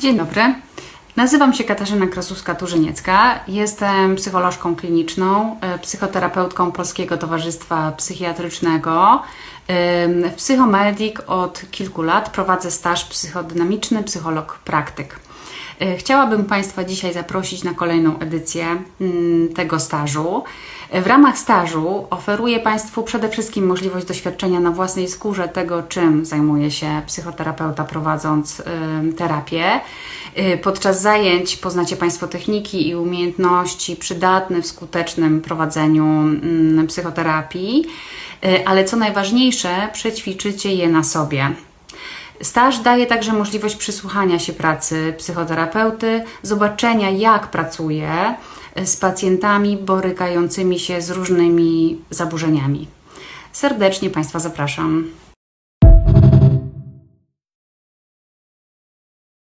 Dzień dobry. Nazywam się Katarzyna Krasuska-Turzyniecka. Jestem psycholożką kliniczną, e, psychoterapeutką Polskiego Towarzystwa Psychiatrycznego. Ym, W Psychomedik od kilku lat prowadzę staż psychodynamiczny, psycholog praktyk. E, Chciałabym Państwa dzisiaj zaprosić na kolejną edycję mm, tego stażu. E, W ramach stażu oferuję Państwu przede wszystkim możliwość doświadczenia na własnej skórze tego, czym zajmuje się psychoterapeuta prowadząc ym, terapię. E, Podczas zajęć poznacie Państwo techniki i umiejętności przydatne w skutecznym prowadzeniu mm, psychoterapii, E, ale co najważniejsze, przećwiczycie je na sobie. Staż daje także możliwość przysłuchania się pracy psychoterapeuty, zobaczenia jak pracuje z pacjentami borykającymi się z różnymi zaburzeniami. Serdecznie Państwa zapraszam.